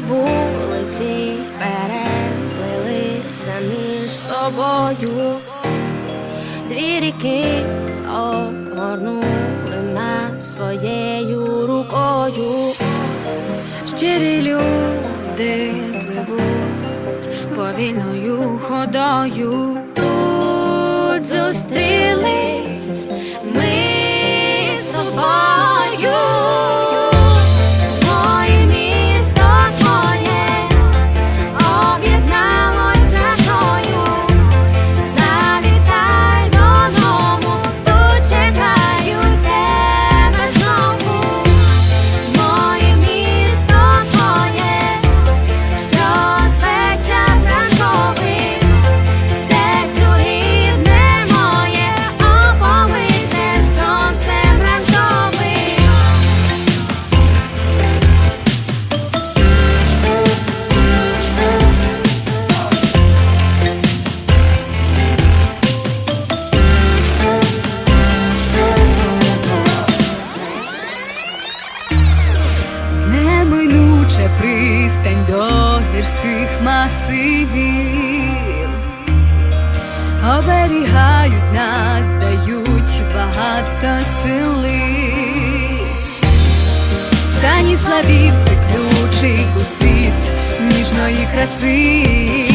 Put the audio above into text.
Вулиці переплилися між собою. Дві ріки обгорнули нас своєю рукою. Щирі люди пливуть повільною ходою. Тут зустрілись ми з тобою. Неминуче пристань до гірських масивів, оберігають нас, дають багато сили. Станіславів це ключик у світ ніжної краси.